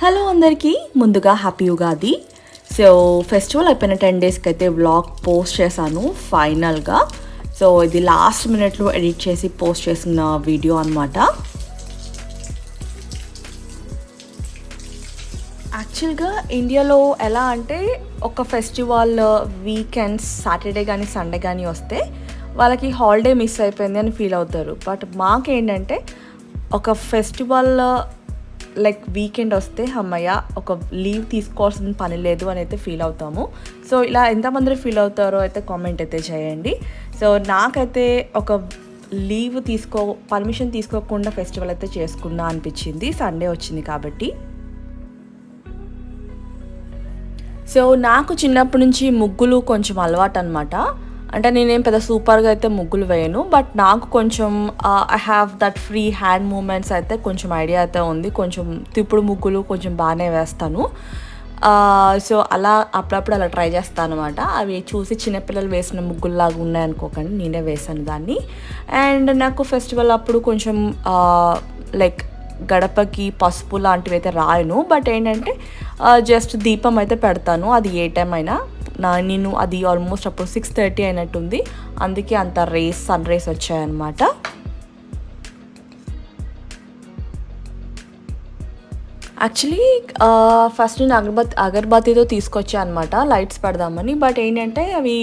Hello అందరికీ. ముందుగా happy Ugadi so festival అయిపోయిన టెన్ డేస్కి అయితే వ్లాగ్ పోస్ట్ చేశాను ఫైనల్గా సో ఇది లాస్ట్ మినిట్లో ఎడిట్ చేసి పోస్ట్ చేసిన వీడియో అనమాట యాక్చువల్గా ఇండియాలో ఎలా అంటే ఒక ఫెస్టివల్ వీకెండ్స్ సాటర్డే కానీ సండే కానీ వస్తే వాళ్ళకి హాలిడే మిస్ అయిపోయింది అని ఫీల్ అవుతారు. బట్ మాకేంటంటే ఒక ఫెస్టివల్ లైక్ వీకెండ్ వస్తే అమ్మయ్య ఒక లీవ్ తీసుకోవాల్సిన పని లేదు అని అయితే ఫీల్ అవుతాము. సో ఇలా ఎంతమంది ఫీల్ అవుతారో అయితే కామెంట్ అయితే చేయండి. సో నాకైతే ఒక లీవ్ తీసుకో పర్మిషన్ తీసుకోకుండా ఫెస్టివల్ అయితే చేసుకున్నా అనిపించింది. సండే వచ్చింది కాబట్టి. సో నాకు చిన్నప్పటి నుంచి ముగ్గులు కొంచెం అలవాటు అనమాట అంటే నేనేం పెద్ద సూపర్గా అయితే ముగ్గులు వేయను బట్ నాకు కొంచెం I have that free hand moments అయితే కొంచెం ఐడియా అయితే ఉంది. కొంచెం తిప్పుడు ముగ్గులు కొంచెం బాగానే వేస్తాను. సో అలా అప్పుడప్పుడు అలా ట్రై చేస్తాను అనమాట అవి చూసి చిన్నపిల్లలు వేసిన ముగ్గుల్లాగా ఉన్నాయనుకోకండి నేనే వేసాను దాన్ని. అండ్ నాకు ఫెస్టివల్ అప్పుడు కొంచెం లైక్ గడపకి పసుపు లాంటివి అయితే రాయను. బట్ ఏంటంటే జస్ట్ దీపం అయితే పెడతాను అది ఏ టైం అయినా. నా నేను అది ఆల్మోస్ట్ అప్పుడు సిక్స్ థర్టీ అయినట్టుంది. అందుకే అంత రేస్ సన్ రేస్ వచ్చాయన్నమాట. యాక్చువల్లీ ఫస్ట్ నేను అగర్బత్ అగర్బత్తితో తీసుకొచ్చా అనమాట లైట్స్ పెడదామని. బట్ ఏంటంటే అవి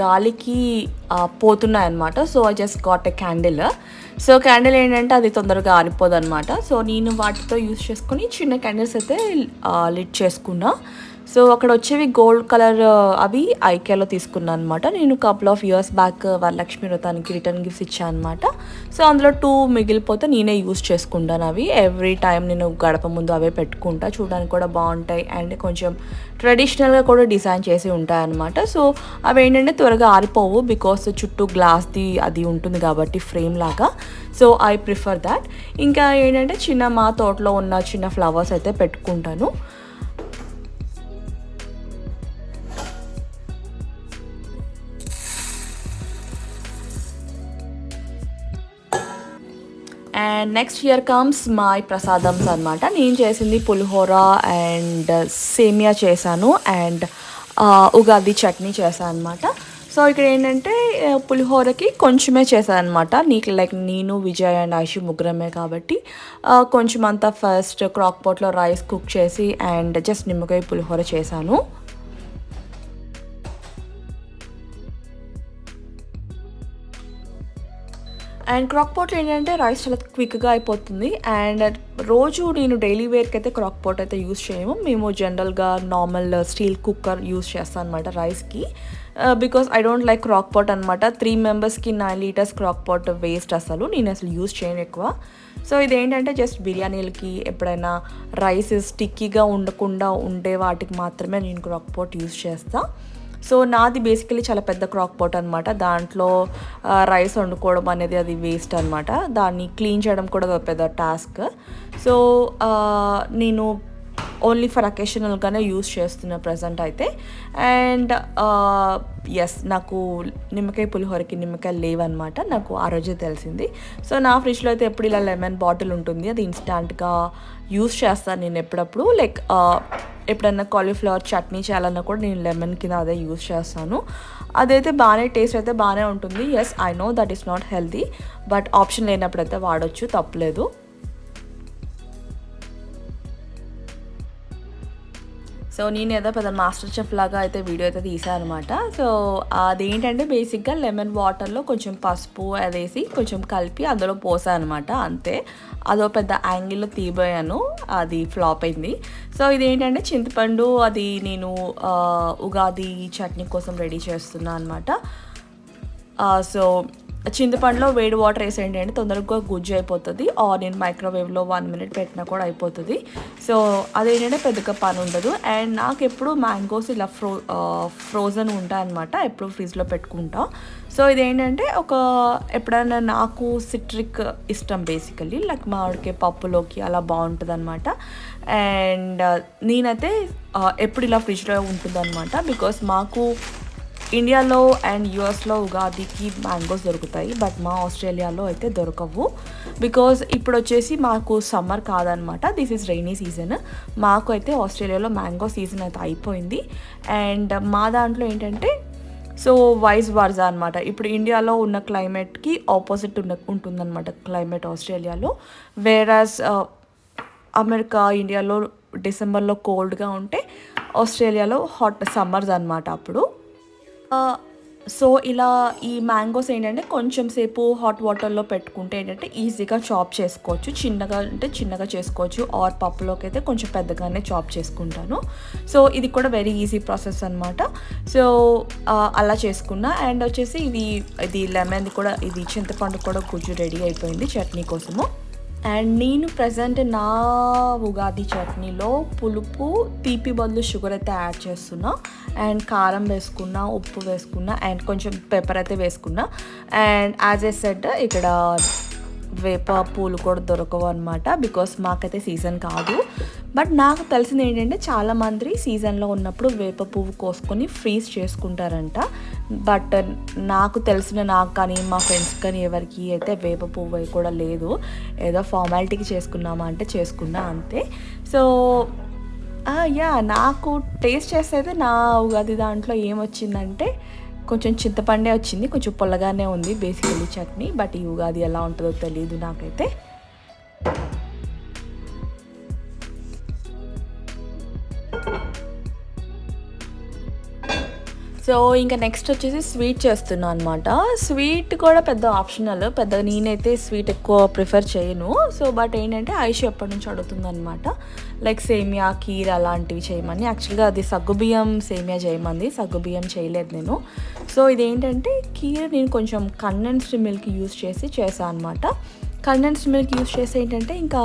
గాలికి పోతున్నాయి అనమాట so I just got a candle so candle ఏంటంటే అది తొందరగా ఆరిపోదు అనమాట సో నేను వాటితో యూస్ చేసుకొని చిన్న క్యాండిల్స్ అయితే లిట్ చేసుకున్నా. సో అక్కడ వచ్చేవి గోల్డ్ కలర్ అవి ఐకేలో తీసుకున్నాను అనమాట నేను couple of years back Varalakshmi వ్రతానికి రిటర్న్ గిఫ్ట్స్ ఇచ్చాను అనమాట సో అందులో టూ మిగిలిపోతే నేనే యూస్ చేసుకుంటాను అవి. ఎవ్రీ టైం నేను గడప ముందు అవే పెట్టుకుంటా. చూడడానికి కూడా బాగుంటాయి అండ్ కొంచెం ట్రెడిషనల్గా కూడా డిజైన్ చేసి ఉంటాయి అనమాట సో అవి ఏంటంటే త్వరగా ఆరిపోవు బికాస్ చుట్టూ గ్లాస్ది అది ఉంటుంది కాబట్టి ఫ్రేమ్ లాగా. సో ఐ ప్రిఫర్ దాట్ ఇంకా ఏంటంటే చిన్న మా తోటలో ఉన్న చిన్న ఫ్లవర్స్ అయితే పెట్టుకుంటాను. And next year comes my ప్రసాదమ్స్ అనమాట నేను చేసింది పులిహోర అండ్ uh, సేమియా చేశాను అండ్ uh, ఉగాది చట్నీ చేశాను అనమాట సో ఇక్కడ ఏంటంటే uh, పులిహోరకి కొంచెమే చేశాను అనమాట నీకు లైక్ నేను విజయ్ అండ్ ఐషి ముగ్గురమే కాబట్టి కొంచెం అంతా ఫస్ట్ క్రాక్ పాట్లో రైస్ కుక్ చేసి అండ్ జస్ట్ నిమ్మకాయ పులిహోర చేశాను. అండ్ క్రాక్ పాట్ ఏంటంటే రైస్ చాలా క్విక్గా అయిపోతుంది. అండ్ రోజు నేను డైలీ వేర్కి అయితే క్రాక్ పాట్ అయితే యూస్ చేయము. మేము జనరల్గా నార్మల్ స్టీల్ కుక్కర్ యూస్ చేస్తాను అనమాట రైస్కి because I don't like crack pot అనమాట త్రీ మెంబర్స్కి nine litres crack pot waste అసలు. నేను అసలు యూస్ చేయను ఎక్కువ. సో ఇదేంటంటే జస్ట్ బిర్యానీలకి ఎప్పుడైనా రైస్ స్టిక్కీగా ఉండకుండా ఉండే వాటికి మాత్రమే నేను క్రాక్ పాట్ యూస్ చేస్తాను సో నాది బేసికలీ చాలా పెద్ద క్రాక్ పాట్ అనమాట దాంట్లో రైస్ వండుకోవడం అనేది అది వేస్ట్ అనమాట దాన్ని క్లీన్ చేయడం కూడా పెద్ద టాస్క్ సో నేను ఓన్లీ ఫర్ అకేషనల్గానే యూస్ చేస్తున్న ప్రజెంట్ అయితే. అండ్ ఎస్ నాకు నిమ్మకాయ పులిహోరకి నిమ్మకాయలు లేవన్నమాట. నాకు ఆ రోజే తెలిసింది. సో నా ఫ్రిడ్జ్లో అయితే ఎప్పుడు ఇలా లెమన్ బాటిల్ ఉంటుంది. అది ఇన్స్టాంట్గా యూస్ చేస్తాను నేను ఎప్పుడప్పుడు. లైక్ ఎప్పుడన్నా కాలీఫ్లవర్ చట్నీ చేయాలన్నా కూడా నేను లెమన్ కింద అదే యూస్ చేస్తాను. అదైతే బాగానే టేస్ట్ అయితే బాగానే ఉంటుంది. Yes I know that is not healthy but option లేనప్పుడైతే వాడచ్చు తప్పలేదు. సో నేను ఏదో పెద్ద మాస్టర్ చెఫ్ లాగా అయితే వీడియో అయితే తీసాను అనమాట సో అదేంటంటే బేసిక్గా లెమన్ వాటర్లో కొంచెం పసుపు అదేసి కొంచెం కలిపి అందులో పోసాను అనమాట అంతే. అదో పెద్ద యాంగిల్లో తీయబోయాను అది ఫ్లాప్ అయింది. సో ఇదేంటంటే చింతపండు అది నేను ఉగాది చట్నీ కోసం రెడీ చేస్తున్నాను అనమాట సో చింతపండులో వేడి వాటర్ వేసేయండి అంటే తొందరగా గుజ్జు అయిపోతుంది. ఆర్ నేను మైక్రోవేవ్లో వన్ మినిట్ పెట్టినా కూడా అయిపోతుంది. సో అదేంటంటే పెద్దగా పని ఉండదు. అండ్ నాకు ఎప్పుడు మ్యాంగోస్ ఇలా ఫ్రో ఫ్రోజన్ ఉంటాయన్నమాట. ఎప్పుడు ఫ్రిడ్జ్లో పెట్టుకుంటా. సో ఇదేంటంటే ఒక ఎప్పుడైనా నాకు సిట్రిక్ ఇష్టం బేసికలీ లైక్ మామిడికాయ పప్పులోకి అలా బాగుంటుంది అనమాట అండ్ నేనైతే ఎప్పుడు ఇలా ఫ్రిడ్జ్లో ఉంటుంది అనమాట బికాస్ మాకు ఇండియాలో అండ్ యుఎస్లో ఉగాదికి మ్యాంగోస్ దొరుకుతాయి బట్ మా ఆస్ట్రేలియాలో అయితే దొరకవు. బికాజ్ ఇప్పుడు వచ్చేసి మాకు సమ్మర్ కాదనమాట దిస్ ఈజ్ రైనీ సీజన్ మాకు అయితే ఆస్ట్రేలియాలో మ్యాంగో సీజన్ అయితే అయిపోయింది. అండ్ మా దాంట్లో ఏంటంటే సో వైస్ వర్జా అనమాట ఇప్పుడు ఇండియాలో ఉన్న క్లైమేట్కి ఆపోజిట్ ఉన్న ఉంటుందన్నమాట క్లైమేట్ ఆస్ట్రేలియాలో. వేరాస్ uh, అమెరికా ఇండియాలో డిసెంబర్లో కోల్డ్గా ఉంటే ఆస్ట్రేలియాలో హాట్ సమ్మర్స్ అనమాట అప్పుడు. సో ఇలా ఈ మ్యాంగోస్ ఏంటంటే కొంచెం సేపు హాట్ వాటర్లో పెట్టుకుంటే ఏంటంటే ఈజీగా చాప్ చేసుకోవచ్చు. చిన్నగా అంటే చిన్నగా చేసుకోవచ్చు. ఆర్ పప్పులోకి అయితే కొంచెం పెద్దగానే చాప్ చేసుకుంటాను. సో ఇది కూడా వెరీ ఈజీ ప్రాసెస్ అనమాట సో అలా చేసుకున్నా. అండ్ వచ్చేసి ఇది ఇది లెమన్ కూడా ఇది చింతపండు కూడా గుజ్జు రెడీ అయిపోయింది చట్నీ కోసము. అండ్ నేను ప్రజెంట్ నా ఉగాది చట్నీలో పులుపు తీపి బదులు షుగర్ అయితే యాడ్ చేస్తున్నా. అండ్ కారం వేసుకున్నా ఉప్పు వేసుకున్నా అండ్ కొంచెం పెప్పర్ అయితే వేసుకున్నా. అండ్ యాజ్ ఏ సెట్ ఇక్కడ వేప పూలు కూడా దొరకవు అనమాట బికాస్ మాకైతే సీజన్ కాదు. బట్ నాకు తెలిసింది ఏంటంటే చాలామంది సీజన్లో ఉన్నప్పుడు వేప పువ్వు కోసుకొని ఫ్రీజ్ చేసుకుంటారంట. బట్ నాకు తెలిసిన నాకు కానీ మా ఫ్రెండ్స్ కానీ ఎవరికి అయితే వేప పువ్వు కూడా లేదు. ఏదో ఫార్మాలిటీకి చేసుకున్నామా అంటే చేసుకున్నా అంతే. సో యా నాకు టేస్ట్ చేసేది నా ఉగాది దాంట్లో ఏమొచ్చిందంటే కొంచెం చింతపండే వచ్చింది కొంచెం పొల్లగానే ఉంది బేసికలీ చట్నీ. బట్ ఈ ఉగాది ఎలా ఉంటుందో తెలియదు నాకైతే. సో ఇంకా నెక్స్ట్ వచ్చేసి స్వీట్ చేస్తున్నాను అనమాట స్వీట్ కూడా పెద్ద ఆప్షనల్ పెద్ద నేనైతే స్వీట్ ఎక్కువ ప్రిఫర్ చేయను. సో బట్ ఏంటంటే ఐష్ ఎప్పటి నుంచి అడుగుతుంది అనమాట లైక్ సేమియా కీర్ అలాంటివి చేయమని. యాక్చువల్గా అది సగ్గుబియ్యం సేమియా చేయమంది. సగ్గుబియ్యం చేయలేదు నేను. సో ఇదేంటంటే కీర్ నేను కొంచెం కండెన్స్డ్ మిల్క్ యూస్ చేసి చేశాను అనమాట కండెన్స్డ్ మిల్క్ యూస్ చేస్తే ఏంటంటే ఇంకా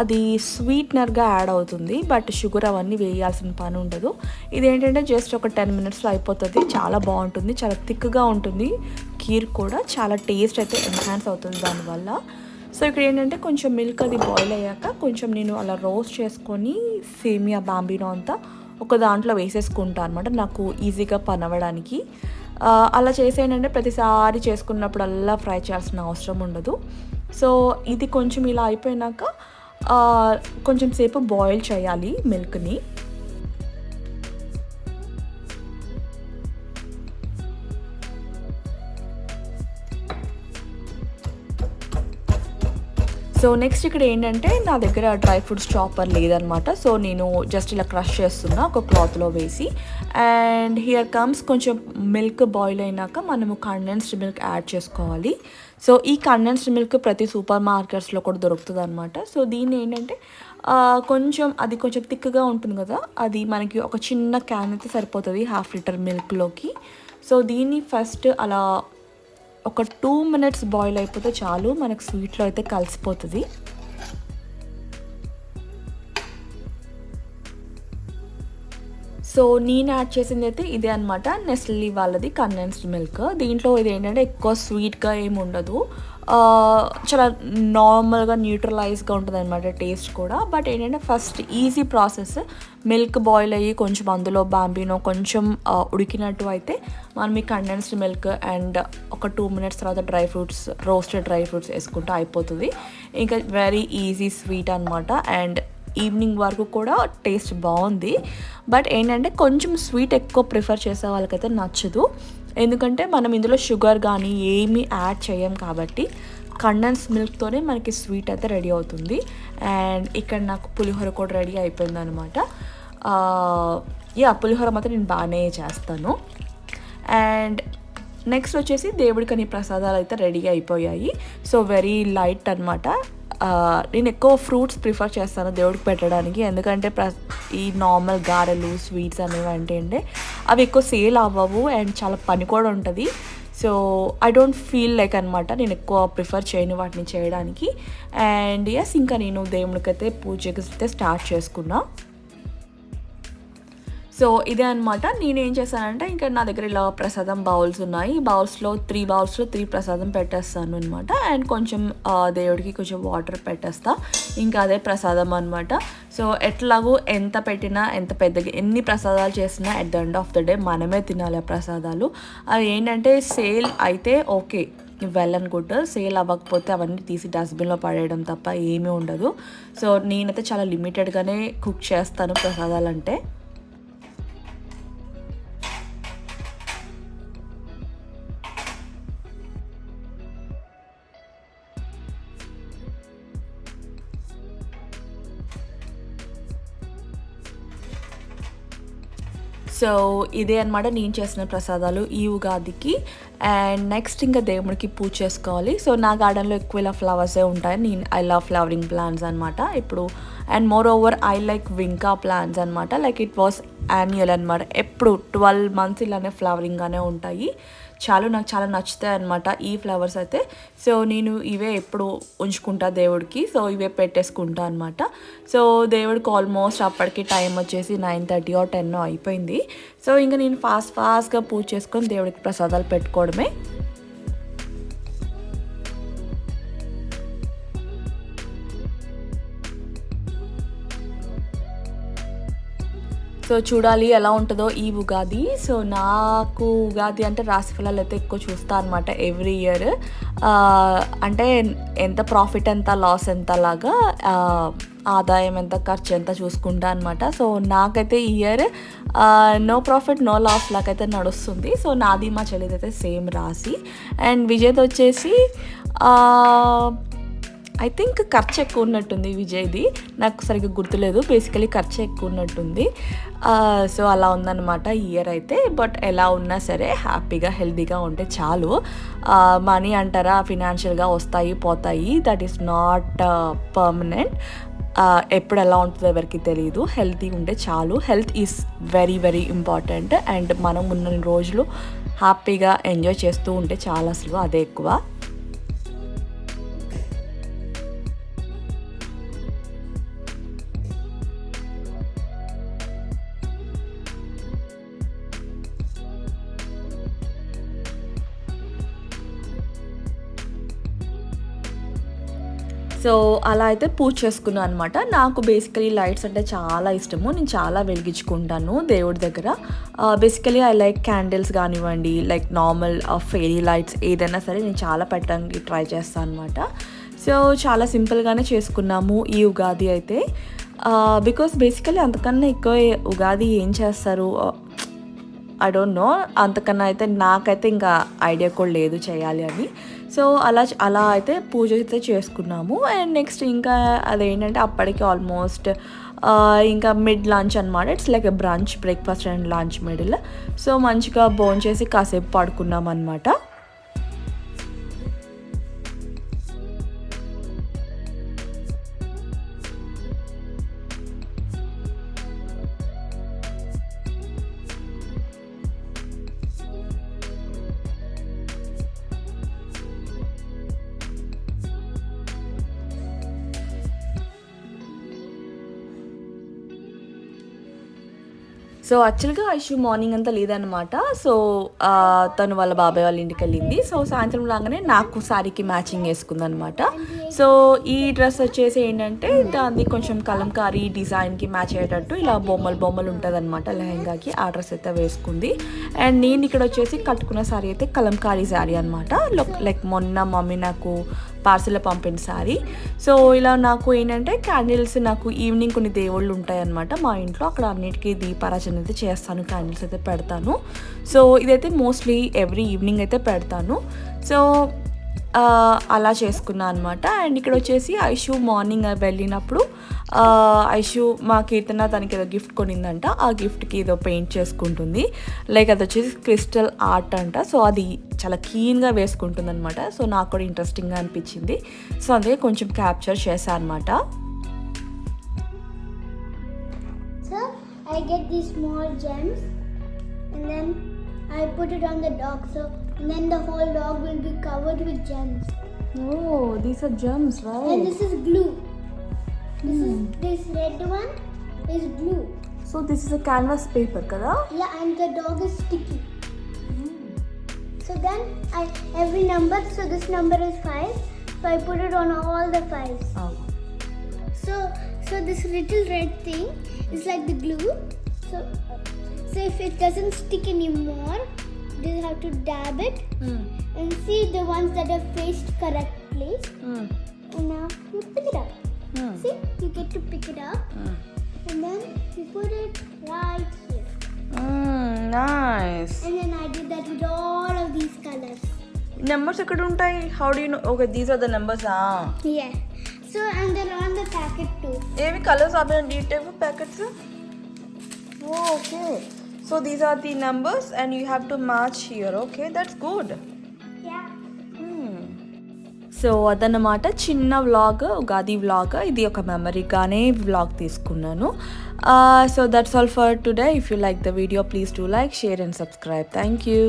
అది స్వీట్నర్గా యాడ్ అవుతుంది బట్ షుగర్ అవన్నీ వేయాల్సిన పని ఉండదు. ఇదేంటంటే జస్ట్ ఒక టెన్ మినిట్స్లో అయిపోతుంది చాలా బాగుంటుంది చాలా థిక్గా ఉంటుంది. కీర్ కూడా చాలా టేస్ట్ అయితే ఎన్హాన్స్ అవుతుంది దానివల్ల. సో ఇక్కడ ఏంటంటే కొంచెం మిల్క్ అది బాయిల్ అయ్యాక కొంచెం నేను అలా రోస్ట్ చేసుకొని సేమియా బాంబినో అంతా ఒక దాంట్లో వేసేసుకుంటాను అనమాట నాకు ఈజీగా పని అవ్వడానికి అలా చేసేయంటే ప్రతిసారి చేసుకున్నప్పుడల్లా ఫ్రై చేయాల్సిన అవసరం ఉండదు. సో ఇది కొంచెం ఇలా అయిపోయినాక కొంచెం సేపు బాయిల్ చేయాలి మిల్క్ని సో నెక్స్ట్ ఇక్కడ ఏంటంటే నా దగ్గర డ్రై ఫ్రూట్స్ చాపర్ లేదనమాట. సో నేను జస్ట్ ఇలా క్రష్ చేస్తున్నా ఒక క్లాత్లో వేసి. అండ్ హియర్ కమ్స్ కొంచెం మిల్క్ బాయిల్ అయినాక మనము కండెన్స్డ్ మిల్క్ యాడ్ చేసుకోవాలి. సో ఈ కండెన్స్డ్ మిల్క్ ప్రతి సూపర్ మార్కెట్స్లో కూడా దొరుకుతుంది అనమాట సో దీన్ని ఏంటంటే కొంచెం అది కొంచెం థిక్గా ఉంటుంది కదా అది మనకి ఒక చిన్న క్యాన్ అయితే సరిపోతుంది హాఫ్ లీటర్ మిల్క్లోకి సో దీన్ని ఫస్ట్ అలా ఒక టూ మినిట్స్ బాయిల్ అయిపోతే చాలు మనకు స్వీట్లో అయితే కలిసిపోతుంది. సో నేను యాడ్ చేసింది అయితే ఇదే అనమాట నెస్లీ వాళ్ళది కండెన్స్డ్ మిల్క్ దీంట్లో ఇది ఏంటంటే ఎక్కువ స్వీట్గా ఏమి ఉండదు. చాలా నార్మల్గా న్యూట్రలైజ్గా ఉంటుంది అనమాట టేస్ట్ కూడా. బట్ ఏంటంటే first easy process milk boil అయ్యి కొంచెం అందులో బాంబీనో కొంచెం ఉడికినట్టు అయితే మనం ఈ కండెన్స్డ్ మిల్క్ అండ్ ఒక టూ మినిట్స్ తర్వాత dry fruits roasted dry fruits వేసుకుంటే అయిపోతుంది. ఇంకా వెరీ ఈజీ స్వీట్ అనమాట అండ్ ఈవినింగ్ వరకు కూడా టేస్ట్ బాగుంది. బట్ ఏంటంటే కొంచెం స్వీట్ ఎక్కువ ప్రిఫర్ చేసే వాళ్ళకైతే నచ్చదు. ఎందుకంటే మనం ఇందులో షుగర్ కానీ ఏమీ యాడ్ చేయం కాబట్టి కండెన్స్ మిల్క్తోనే మనకి స్వీట్ అయితే రెడీ అవుతుంది. అండ్ ఇక్కడ నాకు పులిహోర కూడా రెడీ అయిపోయింది అనమాట యా పులిహోర మాత్రం నేను బాగానే చేస్తాను. అండ్ నెక్స్ట్ వచ్చేసి దేవుడికి అని ప్రసాదాలు అయితే రెడీ అయిపోయాయి. సో వెరీ లైట్ అనమాట నేను ఎక్కువ ఫ్రూట్స్ ప్రిఫర్ చేస్తాను దేవుడికి పెట్టడానికి. ఎందుకంటే ప్ర ఈ నార్మల్ గారెలు స్వీట్స్ అనేవి అంటే అంటే అవి ఎక్కువ సేల్ అవ్వవు అండ్ చాలా పని కూడా ఉంటుంది. So I don't feel like అనమాట నేను ఎక్కువ ప్రిఫర్ చేయను వాటిని చేయడానికి. అండ్ ఎస్ ఇంకా నేను దేవుడికైతే పూజకి అయితే స్టార్ట్ చేసుకున్నా. సో ఇదే అనమాట నేనేం చేశానంటే ఇంకా నా దగ్గర ఇలా ప్రసాదం బౌల్స్ ఉన్నాయి. బౌల్స్లో త్రీ బౌల్స్లో త్రీ ప్రసాదం పెట్టేస్తాను అనమాట అండ్ కొంచెం దేవుడికి కొంచెం వాటర్ పెట్టేస్తా. ఇంకా అదే ప్రసాదం అనమాట సో ఎట్లాగో ఎంత పెట్టినా ఎంత పెద్దగా ఎన్ని ప్రసాదాలు చేసినా at the end of the day మనమే తినాలి ఆ ప్రసాదాలు. అవి ఏంటంటే సేల్ అయితే okay. Well and good. Sale అవ్వకపోతే అవన్నీ తీసి డస్ట్బిన్లో పడేయడం తప్ప ఏమీ ఉండదు. సో నేనైతే చాలా లిమిటెడ్గానే కుక్ చేస్తాను ప్రసాదాలు సో ఇదే అనమాట నేను చేసిన ప్రసాదాలు ఈ ఉగాదికి. అండ్ నెక్స్ట్ ఇంకా దేవుడికి పూజ చేసుకోవాలి. సో నా గార్డెన్లో ఎక్కువ ఇలా ఫ్లవర్సే ఉంటాయి. నేను ఐ లవ్ ఫ్లవరింగ్ ప్లాంట్స్ అనమాట ఇప్పుడు and moreover I like vinca plants అనమాట లైక్ ఇట్ వాస్ యాన్యువల్ అనమాట ఎప్పుడు ట్వెల్వ్ మంత్స్ ఇలానే ఫ్లవరింగ్గానే ఉంటాయి. చాలా నాకు చాలా నచ్చుతాయి అనమాట ఈ ఫ్లవర్స్ అయితే. సో నేను ఇవే ఎప్పుడు ఉంచుకుంటా దేవుడికి. సో ఇవే పెట్టేసుకుంటా అనమాట సో దేవుడికి ఆల్మోస్ట్ అప్పటికి టైం వచ్చేసి నైన్ థర్టీ ఆర్ టెన్ అయిపోయింది. సో ఇంకా నేను ఫాస్ట్ ఫాస్ట్గా పూజ చేసుకొని దేవుడికి ప్రసాదాలు పెట్టుకోవడమే. సో చూడాలి ఎలా ఉంటుందో ఈ ఉగాది. సో నాకు ఉగాది అంటే రాశి ఫలాలు అయితే ఎక్కువ చూస్తా అనమాట ఎవ్రీ ఇయర్. అంటే ఎంత ప్రాఫిట్ ఎంత లాస్ ఎంత లాగా ఆదాయం ఎంత ఖర్చు ఎంత చూసుకుంటా అనమాట సో నాకైతే year no profit no loss లాగైతే నడుస్తుంది. సో నాది మా చెల్లిదైతే సేమ్ రాసి అండ్ విజయ్ది వచ్చేసి ఐ థింక్ ఖర్చు ఎక్కువ ఉన్నట్టుంది విజయ్ది. నాకు సరిగ్గా గుర్తులేదు. బేసికలీ ఖర్చు ఎక్కువ ఉన్నట్టుంది. సో అలా ఉందన్నమాట ఇయర్ అయితే. బట్ ఎలా ఉన్నా సరే హ్యాపీగా హెల్తీగా ఉంటే చాలు. మనీ అంటారా ఫినాన్షియల్గా వస్తాయి పోతాయి. దట్ ఈస్ నాట్ పర్మనెంట్ ఎప్పుడు ఎలా ఉంటుందో ఎవరికి తెలియదు హెల్తీ ఉంటే చాలు. Health is very very important and మనం ఉన్న రోజులు హ్యాపీగా ఎంజాయ్ చేస్తూ ఉంటే చాలా అసలు. అదే ఎక్కువ. సో అలా అయితే పూజ చేసుకున్నాను అనమాట నాకు బేసికలీ లైట్స్ అంటే చాలా ఇష్టము. నేను చాలా వెలిగించుకుంటాను దేవుడి దగ్గర. బేసికలీ ఐ లైక్ క్యాండిల్స్ కానివ్వండి లైక్ నార్మల్ ఫెయిరీ లైట్స్ ఏదైనా సరే నేను చాలా పెట్టడానికి ట్రై చేస్తాను అనమాట సో చాలా సింపుల్గానే చేసుకున్నాము ఈ ఉగాది అయితే. బికాస్ బేసికలీ అంతకన్నా ఎక్కువ ఉగాది ఏం చేస్తారు? ఐ డోంట్ నో అంతకన్నా అయితే నాకైతే ఇంకా ఐడియా కూడా లేదు చేయాలి అని. సో అలా అలా అయితే పూజ అయితే చేసుకున్నాము. అండ్ నెక్స్ట్ ఇంకా అదేంటంటే అప్పటికి ఆల్మోస్ట్ ఇంకా మిడ్ లంచ్ అనమాట it's like brunch breakfast and lunch middle so మంచిగా భోంచేసి చేసి కాసేపు పడుకున్నాం అనమాట సో యాక్చువల్గా ఐషు మార్నింగ్ అంతా లేదనమాట సో తను వాళ్ళ బాబాయ్ వాళ్ళ ఇంటికి వెళ్ళింది. సో సాయంత్రం లాగానే నాకు శారీకి మ్యాచింగ్ వేసుకుందనమాట సో ఈ డ్రెస్ వచ్చేసి ఏంటంటే దాన్ని కొంచెం కలంకారీ డిజైన్కి మ్యాచ్ అయ్యేటట్టు ఇలా బొమ్మలు బొమ్మలు ఉంటుంది అనమాట లెహంగాకి. ఆ డ్రెస్ అయితే వేసుకుంది. అండ్ నేను ఇక్కడ వచ్చేసి కట్టుకున్న శారీ అయితే కలంకారీ శారీ అనమాట లైక్ మొన్న మమ్మీ నాకు పార్సల్లో పంపిన సారీ సో ఇలా నాకు ఏంటంటే క్యాండిల్స్ నాకు ఈవినింగ్ కొన్ని దేవుళ్ళు ఉంటాయన్నమాట మా ఇంట్లో. అక్కడ అన్నిటికీ దీపారాజన అయితే చేస్తాను క్యాండిల్స్ అయితే పెడతాను. సో ఇదైతే మోస్ట్లీ ఎవ్రీ ఈవినింగ్ అయితే పెడతాను. సో అలా చేసుకున్నా అనమాట అండ్ ఇక్కడ వచ్చేసి ఐషు మార్నింగ్ వెళ్ళినప్పుడు ఐషు మా కీర్తన తనకి ఏదో గిఫ్ట్ కొనిందంట. ఆ గిఫ్ట్కి ఏదో పెయింట్ చేసుకుంటుంది. లైక్ అది వచ్చేసి క్రిస్టల్ ఆర్ట్ అంట. సో అది చాలా క్లీన్గా వేసుకుంటుంది అనమాట సో నాకు కూడా ఇంట్రెస్టింగ్గా అనిపించింది. సో అదే కొంచెం క్యాప్చర్ చేశాను అనమాట So I get these small gems and then I put it on the dog so and then the whole dog will be covered with gems. Oh, these are gems, right? And this is glue. This hmm. is this red one is glue. So this is a canvas paper, color? Yeah, and the dog is sticky. Hmm. So then I every number. So this number is five. So I put it on all the fives. Oh. So so this little red thing is like the glue. So so if it doesn't stick anymore, you have to dab it and see the ones that are faced correctly. And now you pick it up. See, you get to pick it up, and then you put it right here. Nice And then I did that with all of these colors. Numbers ఎక్కడ ఉంటాయి how do know okay these are the numbers Yeah. So and they're on the packet too. ఏవి colours ఆపేన detail packets okay So these are the numbers and you have to match here okay that's good Yeah. So అదన్నమాట చిన్న vlog Ugadi vlog ఇది ఒక మెమరీగానే vlog తీసుకున్నాను. So that's all for today if you like the video please do like share and subscribe thank you